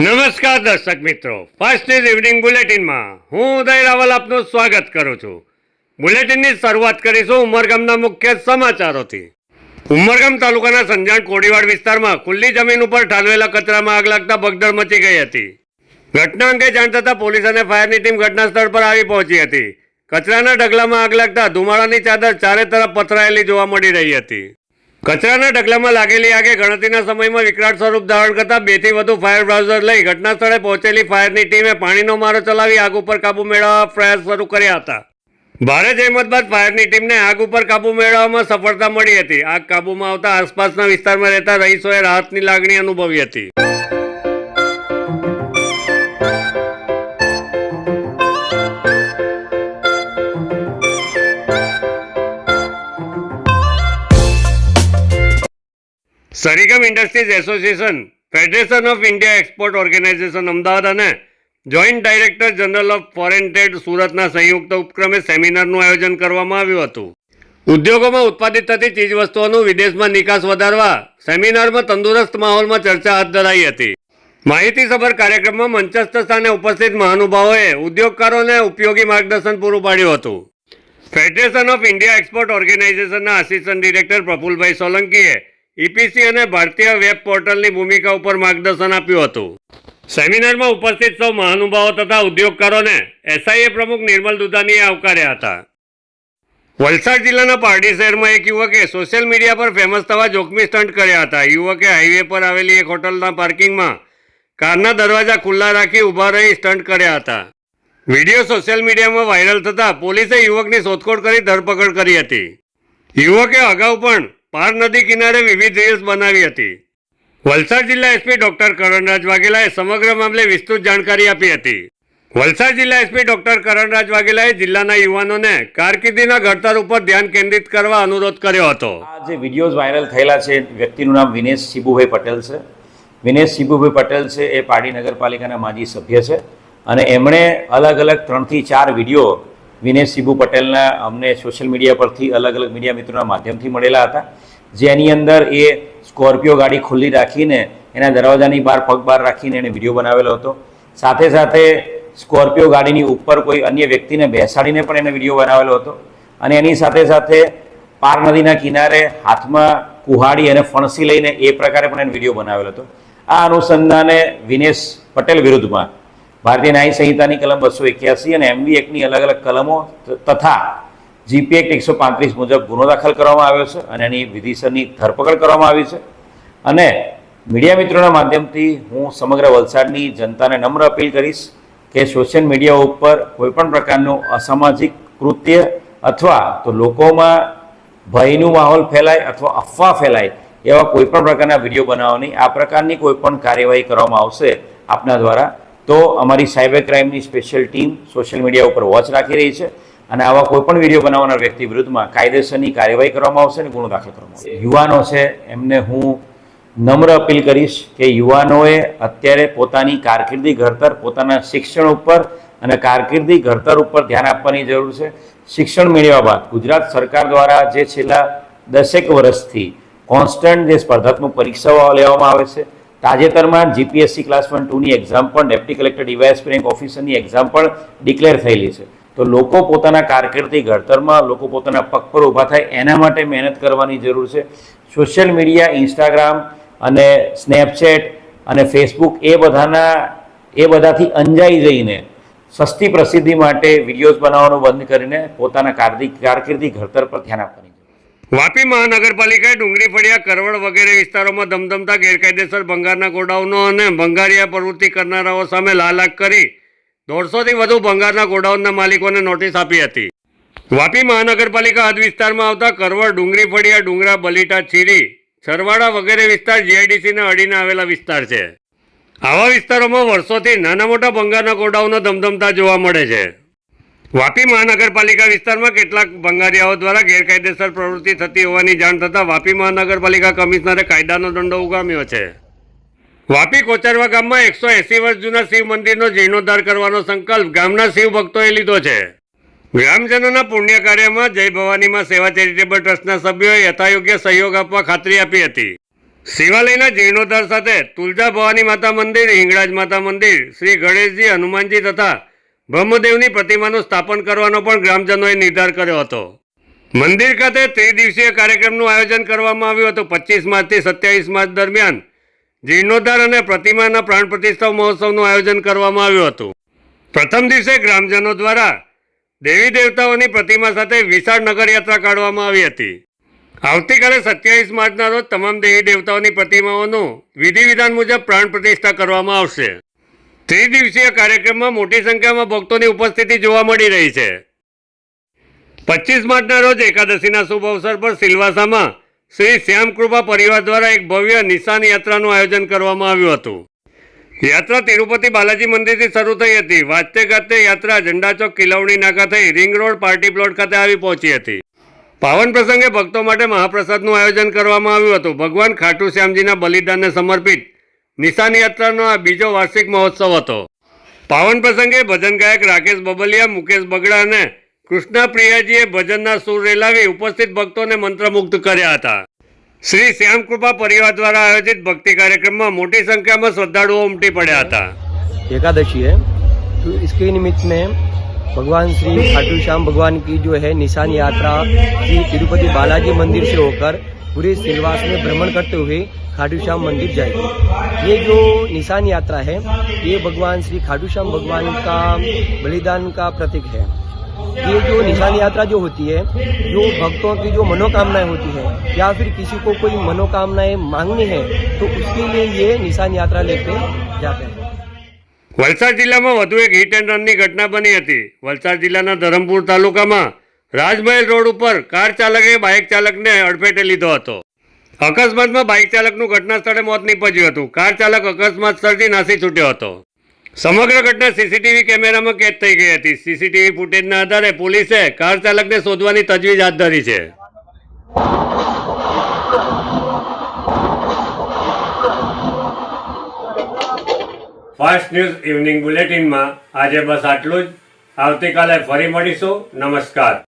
નમસ્કાર દર્શક મિત્રો. ફર્સ્ટ ઇઝ ઇવનિંગ બુલેટિનમાં હું ઉદય રાવલ આપનું સ્વાગત કરું છું. બુલેટિનની શરૂઆત કરીશું ઉમરગામના મુખ્ય સમાચારોથી. ઉમરગામ તાલુકાના સંજાણ કોડીવાડ વિસ્તારમાં ખુલ્લી જમીન ઉપર ઠાલવેલા કચરામાં આગ લાગતા ભગદડ મચી ગઈ હતી. ઘટના અંગે જાણ થતાં પોલીસ અને ફાયરની ટીમ ઘટના સ્થળ પર આવી પહોંચી હતી. કચરાના ઢગલામાં આગ લાગતા ધુમાડાની ચાદર ચારે તરફ પથરાયેલી જોવા મળી રહી હતી. કચરાના ઢગલામાં લાગેલી આગે ગણતરીના સમયમાં વિકરાળ સ્વરૂપ ધારણ કરતા બેથી વધુ ફાયર બ્રાઉઝર લઈ ઘટના સ્થળે પહોંચેલી ફાયરની ટીમે પાણીનો મારો ચલાવી આગ ઉપર કાબુ મેળવવા પ્રયાસ શરૂ કર્યા હતા. ભારે જહેમત બાદ ફાયરની ટીમને આગ ઉપર કાબુ મેળવવામાં સફળતા મળી હતી. આગ કાબુમાં આવતા આસપાસના વિસ્તારમાં રહેતા રહીશોએ રાહતની લાગણી અનુભવી હતી. Sarigam industries association federation of India export organisation Ahmedabad અને joint director general of foreign trade સુરતના સંયુક્ત ઉપક્રમે સેમિનારનું આયોજન કરવામાં આવ્યું હતું. ઉદ્યોગોમાં ઉત્પાદિત થતી ચીજવસ્તુઓનું વિદેશમાં નિકાસ વધારવા સેમિનારમાં તંદુરસ્ત માહોલમાં ચર્ચા હાથ ધરાઈ હતી. માહિતીસભર કાર્યક્રમમાં મંચસ્થ સ્થાને ઉપસ્થિત મહાનુભાવોએ ઉદ્યોગકારોને ઉપયોગી માર્ગદર્શન પૂરું પાડ્યું હતું. ફેડરેશન ઓફ ઇન્ડિયા એક્સપોર્ટ ઓર્ગેનાઇઝેશનના આસિસ્ટન્ટ ડિરેક્ટર પ્રફુલભાઈ સોલંકીએ ઈપીસી અને ભારતીય વેબ પોર્ટલની ભૂમિકા ઉપર માર્ગદર્શન આપ્યું હતું. સેમિનારમાં ઉપસ્થિત સૌ મહાનુભાવો તથા ઉદ્યોગકારોને એસઆઈએ પ્રમુખ નિર્મલ દુધાનીએ આવકાર્યા હતા. વલસાડ જિલ્લાના પારડી શહેરમાં એક યુવકે સોશિયલ મીડિયા પર ફેમસ થવા જોખમી સ્ટન્ટ કર્યા હતા. યુવકે હાઈવે પર આવેલી એક હોટલના પાર્કિંગમાં કારના દરવાજા ખુલ્લા રાખી ઊભા રહી સ્ટન્ટ કર્યા હતા. વીડિયો સોશિયલ મીડિયામાં વાયરલ થતાં પોલીસે યુવકની શોધખોળ કરી ધરપકડ કરી હતી. યુવકે અગાઉ પણ પાર નદી કિનારે વિવિધ રીલ્સ બનાવી હતી. વલસાડ જિલ્લા એસપી ડોક્ટર કરણરાજ વાઘેલાએ સમગ્ર મામલે વિસ્તૃત જાણકારી આપી હતી. વલસાડ જિલ્લા એસપી ડોક્ટર કરણરાજ વાઘેલાએ જિલ્લાના યુવાનોને કારકિર્દીના ઘડતર ઉપર ધ્યાન કેન્દ્રિત કરવા અનુરોધ કર્યો હતો. આ જે વિડીયોઝ વાયરલ થયેલા છે, વ્યક્તિનું નામ વિનેશ શિબુભાઈ પટેલ છે. વિનેશ શિબુભાઈ પટેલ છે, એ પાડી નગરપાલિકાના માજી સભ્ય છે. અને એમણે અલગ અલગ ત્રણથી ચાર વીડિયો વિનેશ શિબુ પટેલના અમને સોશિયલ મીડિયા પરથી અલગ અલગ મીડિયા મિત્રોના માધ્યમથી મળેલા હતા. જેની અંદર એ સ્કોર્પિયો ગાડી ખુલ્લી રાખીને એના દરવાજાની બહાર પગ બહાર રાખીને એણે વીડિયો બનાવેલો હતો. સાથે સાથે સ્કોર્પિયો ગાડીની ઉપર કોઈ અન્ય વ્યક્તિને બેસાડીને પણ એને વીડિયો બનાવેલો હતો. અને એની સાથે સાથે પાર નદીના કિનારે હાથમાં કુહાડી અને ફણસી લઈને એ પ્રકારે પણ એને વીડિયો બનાવેલો હતો. આ અનુસંધાને વિનેશ પટેલ વિરુદ્ધમાં ભારતીય ન્યાય સંહિતાની કલમ બસો એક્યાસી અને એમવી એક્ટની અલગ અલગ કલમો તથા જીપી એક્ટ એકસો પાંત્રીસ મુજબ ગુનો દાખલ કરવામાં આવ્યો છે અને એની વિધિસરની ધરપકડ કરવામાં આવી છે. અને મીડિયા મિત્રોના માધ્યમથી હું સમગ્ર વલસાડની જનતાને નમ્ર અપીલ કરીશ કે સોશિયલ મીડિયા ઉપર કોઈપણ પ્રકારનું અસામાજિક કૃત્ય અથવા તો લોકોમાં ભયનું માહોલ ફેલાય અથવા અફવા ફેલાય એવા કોઈપણ પ્રકારના વીડિયો બનાવવાની આ પ્રકારની કોઈપણ કાર્યવાહી કરવામાં આવશે આપના દ્વારા તો અમારી સાયબર ક્રાઇમની સ્પેશિયલ ટીમ સોશિયલ મીડિયા ઉપર વોચ રાખી રહી છે અને આવા કોઈપણ વીડિયો બનાવનાર વ્યક્તિ વિરુદ્ધમાં કાયદેસરની કાર્યવાહી કરવામાં આવશે અને ગુનો દાખલ કરવામાં આવશે. યુવાનો છે, એમને હું નમ્ર અપીલ કરીશ કે યુવાનોએ અત્યારે પોતાની કારકિર્દી ઘડતર, પોતાના શિક્ષણ ઉપર અને કારકિર્દી ઘડતર ઉપર ધ્યાન આપવાની જરૂર છે. શિક્ષણ મેળવ્યા બાદ ગુજરાત સરકાર દ્વારા જે છેલ્લા દસેક વર્ષથી કોન્સ્ટન્ટ જે સ્પર્ધાત્મક પરીક્ષાઓ લેવામાં આવે છે તાજેતરમાં જીપીએસસી ક્લાસ વન ટુની એક્ઝામ પણ ડેપ્ટી કલેક્ટર ડીવાયએસ રેન્ક ઓફિસરની એક્ઝામ પણ ડિક્લેર થયેલી છે તો લોકો પોતાના કારકિર્દી ઘડતરમાં, લોકો પોતાના પગ પર ઊભા થાય, એના માટે મહેનત કરવાની જરૂર છે સોશિયલ મીડિયા ઇન્સ્ટાગ્રામ અને સ્નેપચેટ અને ફેસબુક એ બધાના, એ બધાથી અંજાઈ જઈને સસ્તી પ્રસિદ્ધિ માટે વિડીયોઝ બનાવવાનું બંધ કરીને પોતાના કારદી કારકિર્દી ઘડતર પર ધ્યાન આપવાની. વાપી મહાનગરપાલિકાએ ડુંગળી ફળિયા કરવડ વગેરે વિસ્તારોમાં ધમધમતા ગેરકાયદેસર ભંગારના ગોડાઉનો અને ભંગારિયા પ્રવૃત્તિ કરનારાઓ સામે લાલાક કરી દોઢસોથી વધુ ભંગારના ગોડાઉનના માલિકોને નોટિસ આપી હતી. વાપી મહાનગરપાલિકા હદ વિસ્તારમાં આવતા કરવડ, ડુંગળી ફળિયા, ડુંગરા, બલીટા ચીરી છરવાડા વગેરે વિસ્તાર જીઆઈડીસીને અડીને આવેલા વિસ્તાર છે. આવા વિસ્તારોમાં વર્ષોથી નાના મોટા ભંગારના ગોડાઉનો ધમધમતા જોવા મળે છે. વાપી મહાનગરપાલિકા વિસ્તારમાં કેટલાક ભંગારીયાઓ દ્વારા ગેરકાયદેસર પ્રવૃત્તિ થતી હોવાની જાણ થતાં વાપી મહાનગરપાલિકા કમિશનરે કાયદાનો દંડો ઉગામ્યો છે. વાપી કોચરવા ગામમાં એકસો એંસી વર્ષ જૂના શિવ મંદિરનો જીર્ણોદ્ધાર કરવાનો સંકલ્પ ગામના શિવ ભક્તોએ લીધો છે. ગ્રામજનોના પુણ્ય કાર્યમાં જય ભવાનીમાં સેવા ચેરિટેબલ ટ્રસ્ટના સભ્યોએ યથાયોગ્ય સહયોગ આપવા ખાતરી આપી હતી. શિવાલયના જીર્ણોદ્ધાર સાથે તુલજા ભવાની માતા મંદિર, હિંગળાજ માતા મંદિર, શ્રી ગણેશજી, હનુમાનજી તથા બ્રહ્મદેવની પ્રતિમાનું સ્થાપન કરવાનો પણ ગ્રામજનોએ નિર્ધાર કર્યો હતો. મંદિર ખાતે ત્રિદિવસીય કાર્યક્રમનું આયોજન કરવામાં આવ્યું હતું. પચીસ માર્ચથી સત્યાવીસ માર્ચ દરમિયાન જીર્ણોદ્ધાર અને પ્રતિમાના પ્રાણ પ્રતિષ્ઠા મહોત્સવનું આયોજન કરવામાં આવ્યું હતું. પ્રથમ દિવસે ગ્રામજનો દ્વારા દેવી દેવતાઓની પ્રતિમા સાથે વિશાળ નગરયાત્રા કાઢવામાં આવી હતી. આવતીકાલે સત્યાવીસ માર્ચના રોજ તમામ દેવી દેવતાઓની પ્રતિમાઓનું વિધિ વિધાન મુજબ પ્રાણ પ્રતિષ્ઠા કરવામાં આવશે. ત્રિદિવસીય કાર્યક્રમમાં મોટી સંખ્યામાં ભક્તોની ઉપસ્થિતિ જોવા મળી રહી છે. પચીસ માર્ચના રોજ એકાદશીના શુભ અવસર પર સિલવાસામાં શ્રી શ્યામકૃપા પરિવાર દ્વારા એક ભવ્ય નિશાન યાત્રાનું આયોજન કરવામાં આવ્યું હતું. યાત્રા તિરુપતિ બાલાજી મંદિરથી શરૂ થઈ હતી. વાંચતે ગાતે યાત્રા ઝંડા ચોક કિલવણી નાકા થઈ રિંગ રોડ પાર્ટી પ્લોટ ખાતે આવી પહોંચી હતી. પાવન પ્રસંગે ભક્તો માટે મહાપ્રસાદનું આયોજન કરવામાં આવ્યું હતું. ભગવાન ખાટુ શ્યામજીના બલિદાનને સમર્પિત નિશાન યાત્રાનો આ બીજો વાર્ષિક મહોત્સવ હતો પાવન પ્રસંગે ભજન ગાયક રાકેશ બબલિયા મુકેશ બગડા અને કૃષ્ણા પ્રિયાજીએ ભજનના સૂર રેલાવી ઉપસ્થિત ભક્તોને મંત્રમુગ્ધ કર્યા હતા શ્રી શ્યામકૃપા પરિવાર દ્વારા આયોજિત ભક્તિ કાર્યક્રમમાં મોટી સંખ્યામાં શ્રદ્ધાળુઓ ઉમટી પડ્યા હતા एकादशी है तो इसके निमित्त में भगवान श्री खाटू श्याम भगवान की जो है निशान यात्रा श्री तिरुपति बालाजी मंदिर से होकर पूरे सिलवास में भ्रमण करते हुए खाटू श्याम मंदिर जाएगी ये जो निशान यात्रा है ये भगवान श्री खाटू श्याम भगवान का बलिदान का प्रतीक है ये जो निशान यात्रा जो होती है जो भक्तों की जो मनोकामनाएं होती है या फिर किसी को कोई मनोकामनाएं मांगनी है तो उसके लिए ये निशान यात्रा लेके जाते हैं વલસાડ જિલ્લામાં વધુ એક હિટ એન્ડ રનની ઘટના બની હતી વલસાડ જિલ્લાના ધરમપુર તાલુકામાં રાજમહેલ રોડ ઉપર કાર ચાલકે બાઇક ચાલકને અડફેટે લીધો હતો અકસ્માતમાં બાઇક ચાલકનું ઘટના સ્થળે મોત નીપજ્યું હતું. કાર ચાલક અકસ્માત સ્થળથી નાસી છૂટ્યો હતો. સમગ્ર ઘટના સીસીટીવી કેમેરામાં કેદ થઈ ગઈ હતી. સીસીટીવી ફૂટેજના આધારે પોલીસે કાર ચાલકને શોધવાની તજવીજ હાથ ધરી છે. ફાસ્ટ ન્યૂઝ ઇવનિંગ બુલેટિનમાં આજે બસ આટલું જ. આવતીકાલે ફરી મળીશું. નમસ્કાર.